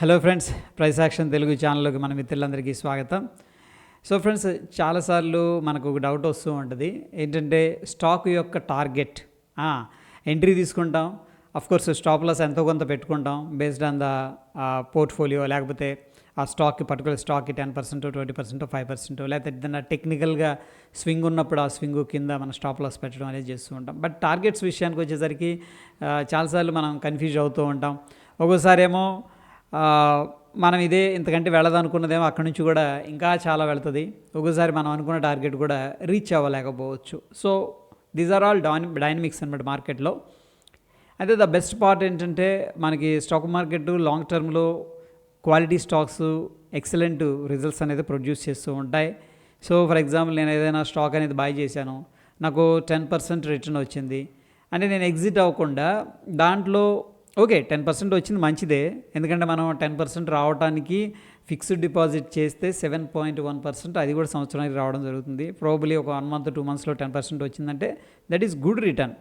Hello friends price action Telugu ఛానల్లోకి మన మిత్రులందరికీ స్వాగతం. సో ఫ్రెండ్స్ చాలాసార్లు మనకు ఒక డౌట్ వస్తూ ఉంటుంది. ఏంటంటే స్టాక్ యొక్క టార్గెట్ ఎంట్రీ తీసుకుంటాం. అఫ్ కోర్స్ స్టాప్ లాస్ ఎంతో కొంత పెట్టుకుంటాం. బేస్డ్ ఆన్ ద పోర్ట్ఫోలియో లేకపోతే ఆ స్టాక్కి particular స్టాక్కి ten percent twenty percent five percent లేకపోతే ఏదైనా టెక్నికల్గా స్వింగ్ ఉన్నప్పుడు ఆ స్వింగ్ కింద మన స్టాప్ లాస్ పెట్టడం అనేది చేస్తూ ఉంటాం. బట్ టార్గెట్స్ విషయానికి వచ్చేసరికి చాలాసార్లు మనం కన్ఫ్యూజ్ అవుతూ ఉంటాం. ఒక్కోసారి ఏమో మనం ఇదే ఇంతకంటే వెళ్ళదనుకున్నదేమో అక్కడి నుంచి కూడా ఇంకా చాలా వెళుతుంది. ఒక్కోసారి మనం అనుకున్న టార్గెట్ కూడా రీచ్ అవ్వలేకపోవచ్చు. So these are all dyne dynamics అనమాట మార్కెట్లో. అయితే ద బెస్ట్ పార్ట్ ఏంటంటే మనకి స్టాక్ మార్కెట్ లాంగ్ టర్మ్లో క్వాలిటీ స్టాక్స్ ఎక్సలెంట్ రిజల్ట్స్ అనేది ప్రొడ్యూస్ చేస్తూ ఉంటాయి. సో ఫర్ ఎగ్జాంపుల్ నేను ఏదైనా స్టాక్ అనేది బై చేశాను నాకు టెన్ పర్సెంట్ రిటర్న్ వచ్చింది. అంటే నేను ఎగ్జిట్ అవ్వకుండా దాంట్లో ఓకే టెన్ పర్సెంట్ వచ్చింది మంచిదే. ఎందుకంటే మనం టెన్ పర్సెంట్ రావడానికి ఫిక్స్డ్ డిపాజిట్ చేస్తే సెవెన్ పాయింట్ వన్ పర్సెంట్ అది కూడా సంవత్సరానికి రావడం జరుగుతుంది. ప్రాబబ్లీ ఒక వన్ మంత్ టూ మంత్స్లో టెన్ పర్సెంట్ వచ్చిందంటే that is good return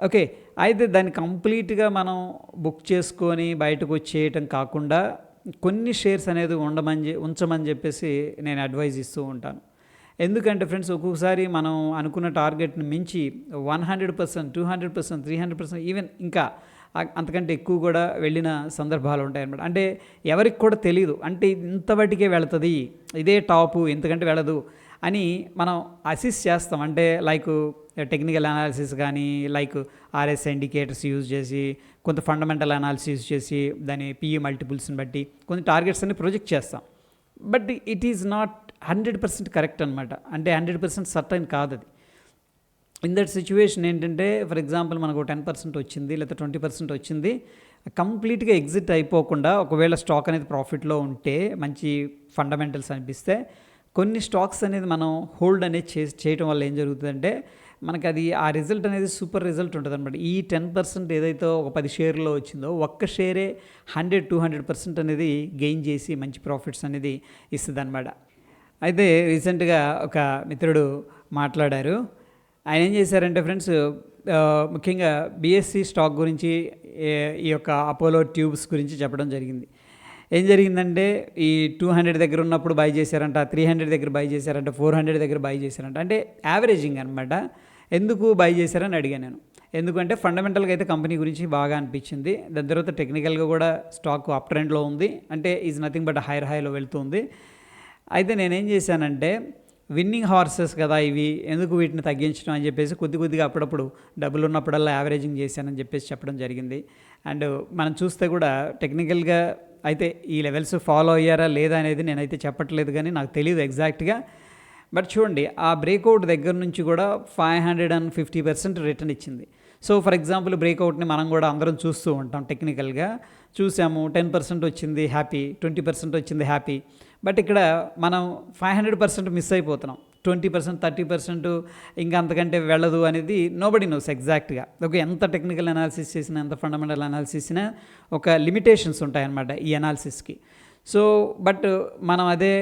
okay అయితే దాన్ని కంప్లీట్గా మనం బుక్ చేసుకొని బయటకు వచ్చేయటం కాకుండా కొన్ని షేర్స్ అనేది ఉండమని ఉంచమని చెప్పేసి నేను అడ్వైజ్ ఇస్తూ ఉంటాను. ఎందుకంటే ఫ్రెండ్స్ ఒక్కొక్కసారి మనం అనుకున్న టార్గెట్ని మించి one hundred percent two hundred percent three hundred percent even ఇంకా అంతకంటే ఎక్కువ కూడా వెళ్ళిన సందర్భాలు ఉంటాయి అన్నమాట. అంటే ఎవరికి కూడా తెలియదు అంటే ఇది ఇంతవటికే వెళుతుంది ఇదే టాపు ఇంతకంటే వెళ్ళదు అని మనం అసిస్ట్ చేస్తాం. అంటే లైక్ టెక్నికల్ అనాలిసిస్ కానీ లైక్ ఆర్ఎస్ ఇండికేటర్స్ యూజ్ చేసి కొంత ఫండమెంటల్ అనాలిసిస్ చేసి దాని పిఈ మల్టిపుల్స్ని బట్టి కొన్ని టార్గెట్స్ అన్ని ప్రొజెక్ట్ చేస్తాం. But it is not hundred percent correct అనమాట అంటే హండ్రెడ్ పర్సెంట్ సర్టైన్ కాదు అది ఇన్ దట్ సిచ్యువేషన్ ఏంటంటే ఫర్ ఎగ్జాంపుల్ మనకు టెన్ పర్సెంట్ వచ్చింది లేకపోతే ట్వంటీ పర్సెంట్ వచ్చింది కంప్లీట్గా ఎగ్జిట్ అయిపోకుండా ఒకవేళ స్టాక్ అనేది ప్రాఫిట్లో ఉంటే మంచి ఫండమెంటల్స్ అనిపిస్తే కొన్ని స్టాక్స్ అనేది మనం హోల్డ్ అనేది చే చేయటం వల్ల ఏం జరుగుతుందంటే మనకి అది ఆ రిజల్ట్ అనేది సూపర్ రిజల్ట్ ఉంటుంది అనమాట ఈ టెన్ పర్సెంట్ ఏదైతే ఒక పది షేర్లో వచ్చిందో ఒక్క షేరే హండ్రెడ్ టూ హండ్రెడ్ పర్సెంట్ అనేది గెయిన్ చేసి మంచి ప్రాఫిట్స్ అనేది ఇస్తుంది అనమాట అయితే రీసెంట్గా ఒక మిత్రుడు మాట్లాడారు ఆయన ఏం చేశారంటే ఫ్రెండ్స్ ముఖ్యంగా బీఎస్సీ స్టాక్ గురించి ఈ యొక్క అపోలో ట్యూబ్స్ గురించి చెప్పడం జరిగింది. ఏం జరిగిందంటే ఈ టూ హండ్రెడ్ దగ్గర ఉన్నప్పుడు బై చేశారంట త్రీ హండ్రెడ్ దగ్గర బై చేశారంట ఫోర్ హండ్రెడ్ దగ్గర బై చేశారంట. అంటే యావరేజింగ్ అనమాట ఎందుకు బై చేశారని అడిగాను నేను. ఎందుకంటే ఫండమెంటల్గా అయితే కంపెనీ గురించి బాగా అనిపించింది. దాని తర్వాత టెక్నికల్గా కూడా స్టాక్ అప్ ట్రెండ్లో ఉంది. అంటే ఈజ్ నథింగ్ బట్ హైర్ హైలో వెళ్తుంది. అయితే నేనేం చేశానంటే విన్నింగ్ హార్సెస్ కదా ఇవి ఎందుకు వీటిని తగ్గించడం అని చెప్పేసి కొద్ది కొద్దిగా అప్పుడప్పుడు డబ్బులు ఉన్నప్పుడల్లా యావరేజింగ్ చేశానని చెప్పేసి చెప్పడం జరిగింది. అండ్ మనం చూస్తే కూడా టెక్నికల్గా అయితే ఈ లెవెల్స్ ఫాలో అయ్యారా లేదా అనేది నేనైతే చెప్పట్లేదు కానీ నాకు తెలియదు ఎగ్జాక్ట్గా. బట్ చూడండి ఆ బ్రేక్అవుట్ దగ్గర నుంచి కూడా five hundred and fifty percent return ఇచ్చింది. సో ఫర్ ఎగ్జాంపుల్ బ్రేక్అవుట్ని మనం కూడా అందరం చూస్తూ ఉంటాం టెక్నికల్గా. చూసాము టెన్ పర్సెంట్ వచ్చింది హ్యాపీ ట్వంటీ పర్సెంట్ వచ్చింది హ్యాపీ. బట్ ఇక్కడ మనం ఫైవ్ హండ్రెడ్ పర్సెంట్ మిస్ అయిపోతున్నాం. ట్వంటీ పర్సెంట్ థర్టీ పర్సెంట్ ఇంకా అంతకంటే వెళ్ళదు అనేది నోబడి నోస్ ఎగ్జాక్ట్గా ఒక ఎంత టెక్నికల్ అనాలిసిస్ చేసినా ఎంత ఫండమెంటల్ అనాలిసిస్ చేసినా ఒక లిమిటేషన్స్ ఉంటాయన్నమాట ఈ అనాలిసిస్కి సో బట్ మనం అదే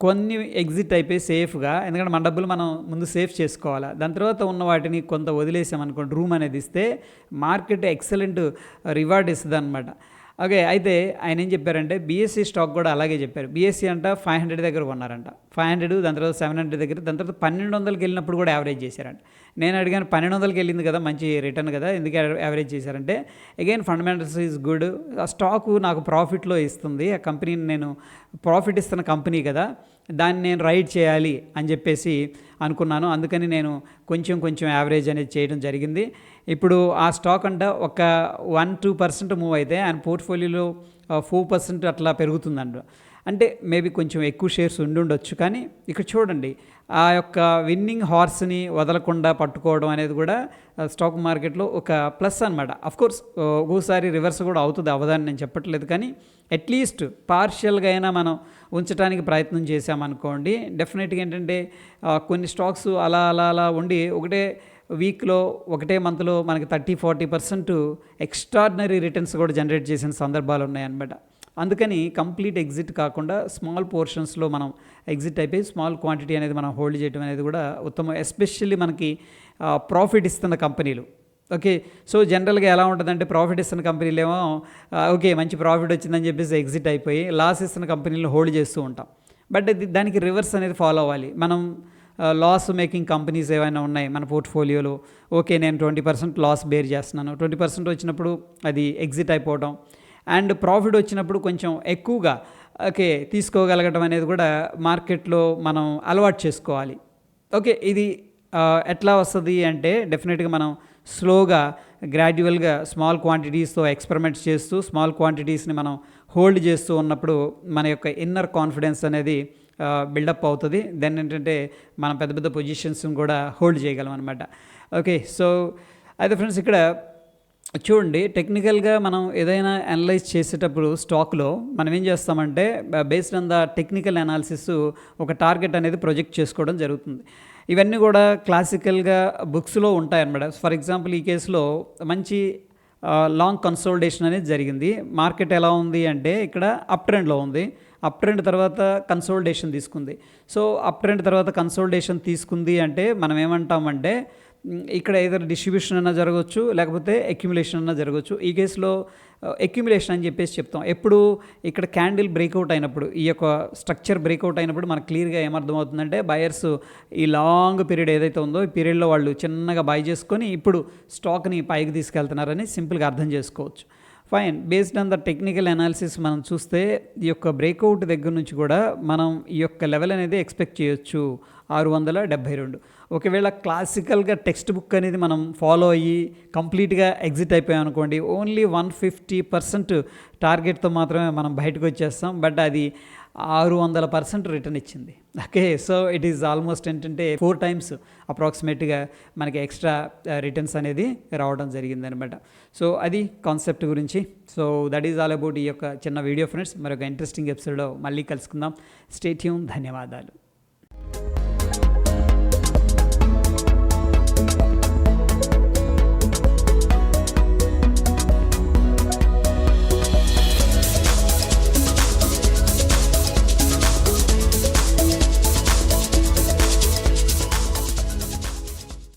కొన్ని ఎగ్జిట్ అయిపోయి సేఫ్గా ఎందుకంటే మన డబ్బులు మనం ముందు సేఫ్ చేసుకోవాలి. దాని తర్వాత ఉన్న వాటిని కొంత వదిలేసామనుకోండి రూమ్ అనేది ఇస్తే మార్కెట్ ఎక్సలెంట్ రివార్డ్ ఇస్తుంది అనమాట ఓకే అయితే ఆయన ఏం చెప్పారంటే బీఎస్సీ స్టాక్ కూడా అలాగే చెప్పారు. బీఎస్సీ అంట ఫైవ్ హండ్రెడ్ దగ్గర కొన్నారంట. ఫైవ్ హండ్రెడ్ దాని తర్వాత సెవెన్ హండ్రెడ్ దగ్గర దాని తర్వాత పన్నెండు వందలకి వెళ్ళినప్పుడు కూడా యావరేజ్ చేశారంట. నేను అడిగాను పన్నెండు వందలకి వెళ్ళింది కదా మంచి రిటర్న్ కదా ఎందుకు యావరేజ్ చేశారంటే అగైన్ ఫండమెంటల్స్ ఈజ్ గుడ్ ఆ స్టాకు నాకు ప్రాఫిట్లో ఇస్తుంది. ఆ కంపెనీని నేను ప్రాఫిట్ ఇస్తున్న కంపెనీ కదా దాన్ని నేను రైడ్ చేయాలి అని చెప్పేసి అనుకున్నాను. అందుకని నేను కొంచెం కొంచెం యావరేజ్ అనేది చేయడం జరిగింది. ఇప్పుడు ఆ స్టాక్ అంట ఒక వన్ టూ పర్సెంట్ మూవ్ అయితే ఆయన పోర్ట్ఫోలియోలో ఫోర్ పర్సెంట్ అట్లా పెరుగుతుందంట. అంటే మేబీ కొంచెం ఎక్కువ షేర్స్ ఉండుండొచ్చు కానీ ఇక్కడ చూడండి ఆ యొక్క విన్నింగ్ హార్స్ని వదలకుండా పట్టుకోవడం అనేది కూడా స్టాక్ మార్కెట్లో ఒక ప్లస్ అనమాట కోర్స్ ఒక్కోసారి రివర్స్ కూడా అవుతుంది అవదాన్ని నేను చెప్పట్లేదు కానీ అట్లీస్ట్ పార్షియల్గా అయినా మనం ఉంచడానికి ప్రయత్నం చేసామనుకోండి డెఫినెట్గా ఏంటంటే కొన్ని స్టాక్స్ అలా అలా అలా ఉండి ఒకటే వీక్లో ఒకటే మంత్లో మనకి thirty forty percent extraordinary returns కూడా జనరేట్ చేసిన సందర్భాలు ఉన్నాయన్నమాట. అందుకని కంప్లీట్ ఎగ్జిట్ కాకుండా స్మాల్ పోర్షన్స్లో మనం ఎగ్జిట్ అయిపోయి స్మాల్ క్వాంటిటీ అనేది మనం హోల్డ్ చేయడం అనేది కూడా ఉత్తమం ఎస్పెషల్లీ మనకి ప్రాఫిట్ ఇస్తున్న కంపెనీలు. ఓకే సో జనరల్గా ఎలా ఉంటుందంటే ప్రాఫిట్ ఇస్తున్న కంపెనీలు ఏమో ఓకే మంచి ప్రాఫిట్ వచ్చిందని చెప్పేసి ఎగ్జిట్ అయిపోయి లాస్ ఇస్తున్న కంపెనీలు హోల్డ్ చేస్తూ ఉంటాం. బట్ దానికి రివర్స్ అనేది ఫాలో అవ్వాలి. మనం లాస్ మేకింగ్ కంపెనీస్ ఏవైనా ఉన్నాయి మన పోర్ట్ఫోలియోలో ఓకే నేను ట్వంటీ పర్సెంట్ లాస్ బేర్ చేస్తున్నాను. ట్వంటీ పర్సెంట్ వచ్చినప్పుడు అది ఎగ్జిట్ అయిపోవడం అండ్ ప్రాఫిట్ వచ్చినప్పుడు కొంచెం ఎక్కువగా ఓకే తీసుకోగలగడం అనేది కూడా మార్కెట్లో మనం అలవాటు చేసుకోవాలి. ఓకే ఇది ఎట్లా వస్తుంది అంటే డెఫినెట్గా మనం స్లోగా గ్రాడ్యువల్గా స్మాల్ క్వాంటిటీస్తో ఎక్స్పెరిమెంట్స్ చేస్తూ స్మాల్ క్వాంటిటీస్ని మనం హోల్డ్ చేస్తూ ఉన్నప్పుడు మన యొక్క ఇన్నర్ కాన్ఫిడెన్స్ అనేది బిల్డప్ అవుతుంది. దెన్ ఏంటంటే మనం పెద్ద పెద్ద పొజిషన్స్ని కూడా హోల్డ్ చేయగలం అనమాట ఓకే సో అయితే ఫ్రెండ్స్ ఇక్కడ చూడండి టెక్నికల్గా మనం ఏదైనా అనలైజ్ చేసేటప్పుడు స్టాక్లో మనం ఏం చేస్తామంటే based on the technical analysis ఒక టార్గెట్ అనేది ప్రొజెక్ట్ చేసుకోవడం జరుగుతుంది. ఇవన్నీ కూడా క్లాసికల్గా బుక్స్లో ఉంటాయన్నమాట. ఫర్ ఎగ్జాంపుల్ ఈ కేసులో మంచి లాంగ్ కన్సోల్టేషన్ అనేది జరిగింది. మార్కెట్ ఎలా ఉంది అంటే ఇక్కడ అప్ ట్రెండ్లో ఉంది. అప్ ట్రెండ్ తర్వాత కన్సోల్టేషన్ తీసుకుంది. సో అప్ ట్రెండ్ తర్వాత కన్సోల్టేషన్ తీసుకుంది అంటే మనం ఏమంటామంటే ఇక్కడ ఏదైనా డిస్ట్రిబ్యూషన్ అన్నా జరగవచ్చు లేకపోతే అక్యుములేషన్ అన్నా జరగవచ్చు. ఈ కేసులో అక్యుములేషన్ అని చెప్పేసి చెప్తాం. ఎప్పుడు ఇక్కడ క్యాండిల్ బ్రేక్అవుట్ అయినప్పుడు ఈ యొక్క స్ట్రక్చర్ బ్రేక్అవుట్ అయినప్పుడు మనకు క్లియర్గా ఏమర్థమవుతుందంటే బయర్స్ ఈ లాంగ్ పీరియడ్ ఏదైతే ఉందో ఈ పీరియడ్లో వాళ్ళు చిన్నగా బై చేసుకొని ఇప్పుడు స్టాక్ని పైకి తీసుకెళ్తున్నారని సింపుల్గా అర్థం చేసుకోవచ్చు. Fine based on the technical analysis మనం చూస్తే ఈ యొక్క బ్రేక్అవుట్ దగ్గర నుంచి కూడా మనం ఈ యొక్క లెవెల్ అనేది ఎక్స్పెక్ట్ చేయొచ్చు. ఆరు వందల డెబ్బై రెండు. ఒకవేళ క్లాసికల్గా టెక్స్ట్ బుక్ అనేది మనం ఫాలో అయ్యి కంప్లీట్గా ఎగ్జిట్ అయిపోయాం అనుకోండి ఓన్లీ వన్ ఫిఫ్టీ పర్సెంట్ టార్గెట్తో మాత్రమే మనం బయటకు వచ్చేస్తాం. బట్ అది ఆరు వందల పర్సెంట్ రిటర్న్ ఇచ్చింది. Okay so it is almost ఏంటంటే ఫోర్ టైమ్స్ అప్రాక్సిమేట్గా మనకి ఎక్స్ట్రా రిటర్న్స్ uh, అనేది రావడం జరిగింది అనమాట సో అది కాన్సెప్ట్ గురించి. So that is all about ఈ యొక్క చిన్న వీడియో ఫ్రెండ్స్ మరొక ఇంట్రెస్టింగ్ ఎపిసోడ్లో మళ్ళీ కలుసుకుందాం. స్టేట్యూన్ ధన్యవాదాలు.